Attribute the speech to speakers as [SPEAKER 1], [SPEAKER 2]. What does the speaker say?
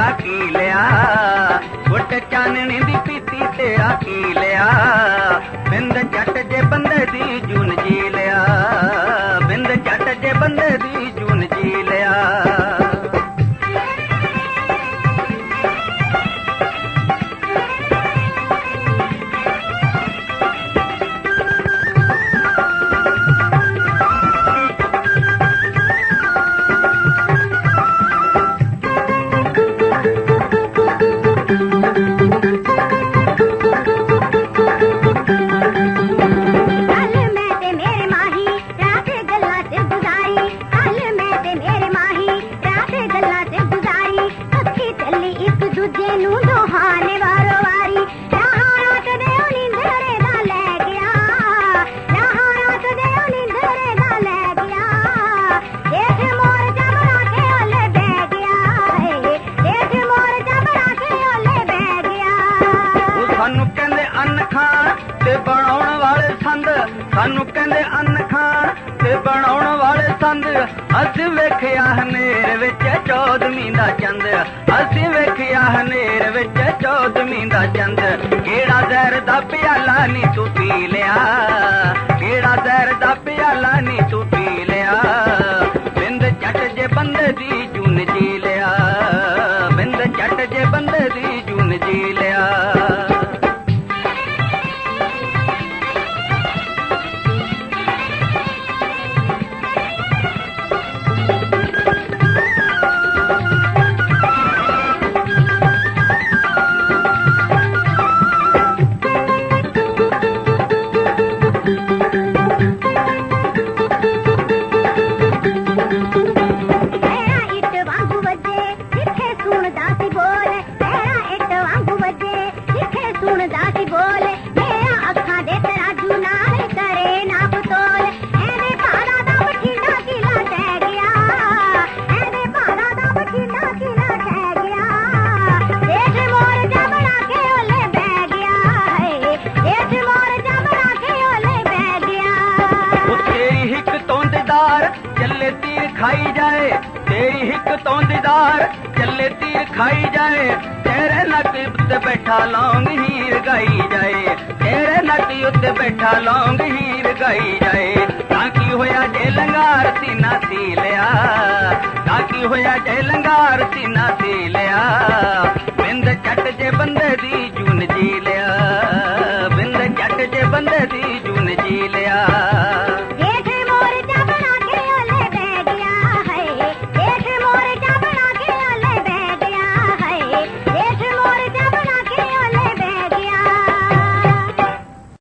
[SPEAKER 1] ਆਖੀ ਲਿਆ? ਗੁੱਟ ਚਾਨਣੇ ਦੀ ਪੀਤੀ ਤੇ ਆਖੀ ਲਿਆ?
[SPEAKER 2] ਦੂਜੇ ਨੂੰ ਦੋਹਾਨੇ ਵਾਰੋ ਵਾਰੀ। ਰਾਹਾਂ ਰਾਤ ਦੇ ਉਹ ਨੀਂਦਰੇ ਦਾ ਲੈ ਗਿਆ। ਰਾਹਾਂ ਰਾਤ ਦੇ ਉਹ ਨੀਂਦਰੇ ਦਾ ਲੈ ਗਿਆ। ਦੇਖ ਮੋਰ ਜਬਰਾ ਕੇ ਓਲੇ ਬਹਿ ਗਿਆ ਏ। ਦੇਖ ਮੋਰ ਜਬਰਾ ਕੇ ਓਲੇ ਬਹਿ ਗਿਆ। ਉਹ
[SPEAKER 1] ਸਾਨੂੰ ਕਹਿੰਦੇ ਅੰਨ ਖਾਣ ਤੇ ਬਣਾਉਣ ਵਾਲੇ ਸੰਦ। ਸਾਨੂੰ ਕਹਿੰਦੇ ਅੰਨ ਖਾਣ ਤੇ ਬਣਾਉਣ ਵਾਲੇ ਸੰਦ। ਅਸੀਂ ਵੇਖਿਆ ਹਨੇਰ ਚੌਦਵੀਂ ਦਾ ਚੰਦ। ਅਸੀਂ ਵੇਖਿਆ ਹਨੇਰ ਵਿੱਚ ਚੌਦਵੀਂ ਦਾ ਚੰਦ। ਕਿਹੜਾ ਜ਼ਹਿਰ ਦਾ ਪਿਆਲਾ ਨੀ ਤੂੰ ਪੀ ਲਿਆ? ਕਿਹੜਾ ਜ਼ਹਿਰ ਦਾ ਪਿਆਲਾ ਨੀ ਤੂੰ ਪੀ ਲਿਆ? ਬਿੰਦ ਜੱਟ ਜੇ ਬੰਦੇ ਦੀ ਜੂਨ ਜੀ ਲਿਆ। ਬਿੰਦ ਜੱਟ ਜੇ ਬੰਦੇ ਦੀ ਜੂਨ ਜੀ ਲਿਆ। ਚੱਲੇ ਤੀਰ ਖਾਈ ਜਾਏ, ਤੇਰੀ ਹਿੱਕ ਤੋਂ ਦੀਦਾਰ ਚੱਲੇ ਤੀਰ ਖਾਈ ਜਾਏ, ਤੇਰੇ ਨਕੀ ਉੱਤੇ ਬੈਠਾ ਲੌਂਗ ਹੀਰ ਗਾਈ ਜਾਏ, ਤੇਰੇ ਨਕੀ ਉੱਤੇ ਬੈਠਾ ਲੌਂਗ ਹੀਰ ਗਾਈ ਜਾਏ। ਤਾਂ ਕੀ ਹੋਇਆ ਜੇ ਲੰਗਾਰ ਸੀਨਾ ਸੀ ਲਿਆ ਤਾਂ ਕੀ ਹੋਇਆ ਜੇ ਲੰਗਾਰ ਸੀਨਾ ਸੀ ਲਿਆ, ਬਿੰਦ ਛੱਟ ਜੇ ਬੰਦੇ ਦੀ ਜੂਨ ਜੀ ਲਿਆ, ਬਿੰਦ ਛੱਟ ਜੇ ਬੰਦੇ ਦੀ ਜੂਨ ਜੀ ਲਿਆ।